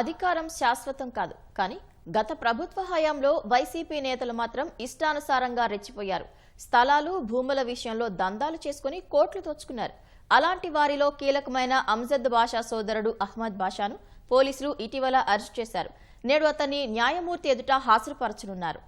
అధికారం శాశ్వతం కాదు. కానీ గత ప్రభుత్వ హయాంలో వైసీపీ నేతలు మాత్రం ఇష్టానుసారంగా రెచ్చిపోయారు. స్థలాలు భూముల విషయంలో దందాలు చేసుకుని కోట్లు దోచుకున్నారు. అలాంటి వారిలో కీలకమైన అంజద్ బాషా సోదరుడు అహ్మద్ బాషాను పోలీసులు ఇటీవల అరెస్ట్ చేశారు. నేడు అతన్ని న్యాయమూర్తి ఎదుట హాజరుపరచనున్నారు.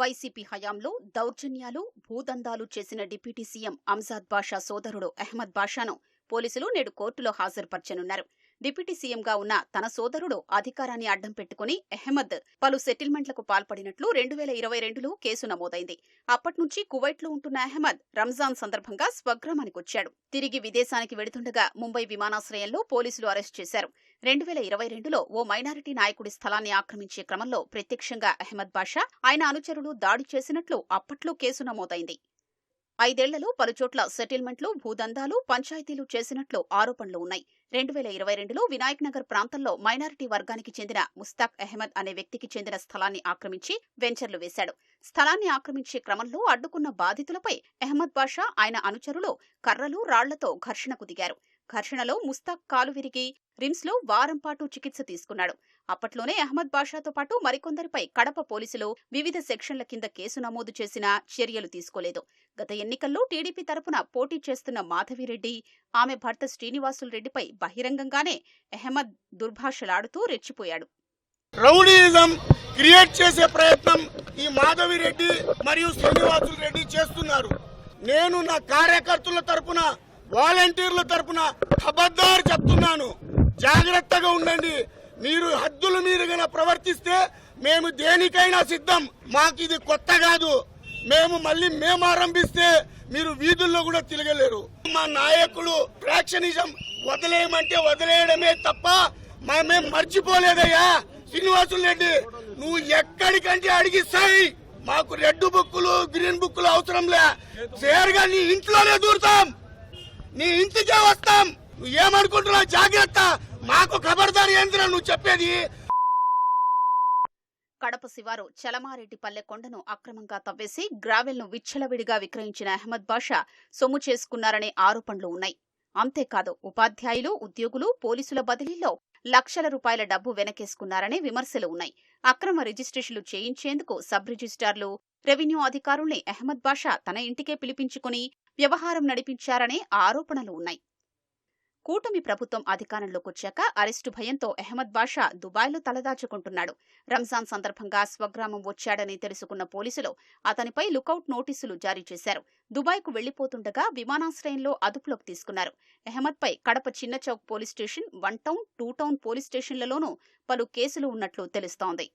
వైసీపీ హయాంలో దౌర్జన్యాలు భూదందాలు చేసిన డిప్యూటీ సీఎం అంజాద్ బాషా సోదరుడు అహ్మద్ బాషాను పోలీసులు నేడు కోర్టులో హాజరుపరచనున్నారు. డిప్యూటీ సీఎంగా ఉన్న తన సోదరుడు అధికారాన్ని అడ్డం పెట్టుకుని అహ్మద్ పలు సెటిల్మెంట్లకు పాల్పడినట్లు రెండు వేల ఇరవై రెండులో కేసు నమోదైంది. అప్పటి నుంచి కువైట్లో ఉంటున్న అహ్మద్ రంజాన్ సందర్భంగా స్వగ్రామానికొచ్చాడు తిరిగి విదేశానికి వెడుతుండగా ముంబై విమానాశ్రయంలో పోలీసులు అరెస్ట్ చేశారు. రెండు వేల ఇరవై రెండులో ఓ మైనారిటీ నాయకుడి స్థలాన్ని ఆక్రమించే క్రమంలో ప్రత్యక్షంగా అహ్మద్ బాషా ఆయన అనుచరులు దాడి చేసినట్లు అప్పట్లో కేసు నమోదైంది. ఐదేళ్ళలో పలుచోట్ల సెటిల్మెంట్లు భూదందాలు పంచాయతీలు చేసినట్లు ఆరోపణలు ఉన్నాయి. రెండు వేల ఇరవై రెండులో వినాయక్ నగర్ ప్రాంతంలో మైనారిటీ వర్గానికి చెందిన ముస్తాక్ అహ్మద్ అనే వ్యక్తికి చెందిన స్థలాన్ని ఆక్రమించి వెంచర్లు వేశాడు. స్థలాన్ని ఆక్రమించే క్రమంలో అడ్డుకున్న బాధితులపై అహ్మద్ బాషా ఆయన అనుచరులు కర్రలు రాళ్ళతో ఘర్షణకు దిగారు. ఘర్షణలో ముస్తాక్ కాలు విరిగి రిమ్స్లో వారం పాటు చికిత్స తీసుకున్నాడు. అప్పట్లోనే అహ్మద్ బాషాతో పాటు మరికొందరిపై కడప పోలీసులు వివిధ సెక్షన్ల కింద కేసు నమోదు చేసినా చర్యలు తీసుకోలేదు. గత ఎన్నికల్లో టీడీపీ తరపున పోటీ చేస్తున్న మాధవిరెడ్డి ఆమె భర్త శ్రీనివాసులు రెడ్డిపై బహిరంగంగానే అహ్మద్ దుర్భాషలాడుతూ రెచ్చిపోయాడు. క్రియేట్ చేసే ప్రయత్నం ఈ మాధవి రెడ్డి మరియు శ్రీనివాసులు రెడ్డి చేస్తున్నారు. నేను నా కార్యకర్తల తరపున వాలంటీర్ల తరపున ఖబర్దారు చెప్తున్నాను. జాగ్రత్తగా ఉండండి. మీరు హద్దుల మీరుగా ప్రవర్తిస్తే మేము దేనికైనా సిద్ధం. మాకు ఇది కొత్త కాదు. మేము మళ్ళీ మేము ఆరంభిస్తే మీరు వీధుల్లో కూడా తిరగలేరు. మా నాయకులు ఫ్రాక్షనిజం వదిలేయమంటే వదిలేయడమే తప్ప మేము మర్చిపోలేదయ్యా. శ్రీనివాసులు రెడ్డి నువ్వు ఎక్కడికంటే అడిగిస్తాయి. మాకు రెడ్ బుక్కులు గ్రీన్ బుక్కులు అవసరం లే. చేరుగా నీ ఇంట్లోనే దూరుతాం. నీ ఇంటికే వస్తాం. నువ్వు ఏమనుకుంటున్నావు జాగ్రత్త. మాకు ఖబర్దారి ఏంద్రా నువ్వు చెప్పేది? కడప శివారు చలమారెడ్డిపల్లె కొండను అక్రమంగా తవ్వేసి గ్రావెల్ను విచ్చలవిడిగా విక్రయించిన అహ్మద్ బాషా సొమ్ము చేసుకున్నారనే ఆరోపణలు ఉన్నాయి. అంతేకాదు ఉపాధ్యాయులు ఉద్యోగులు పోలీసుల బదిలీలో లక్షల రూపాయల డబ్బు వెనకేసుకున్నారనే విమర్శలు ఉన్నాయి. అక్రమ రిజిస్ట్రేషన్లు చేయించేందుకు సబ్ రిజిస్ట్రార్లు రెవెన్యూ అధికారుల్ని అహ్మద్ బాషా తన ఇంటికే పిలిపించుకుని వ్యవహారం నడిపించారనే ఆరోపణలు ఉన్నాయి. కూటమి ప్రభుత్వం అధికారంలోకి వచ్చాక అరెస్టు భయంతో అహ్మద్ బాషా దుబాయ్లో తలదాచుకుంటున్నాడు. రంజాన్ సందర్భంగా స్వగ్రామం వచ్చాడని తెలుసుకున్న పోలీసులు అతనిపై లుకౌట్ నోటీసులు జారీ చేశారు. దుబాయ్కు వెళ్ళిపోతుండగా విమానాశ్రయంలో అదుపులోకి తీసుకున్నారు. అహ్మద్పై Kadapa Chinna Chowk police station one town two town police స్టేషన్లలోనూ పలు కేసులు ఉన్నట్లు తెలుస్తోంది.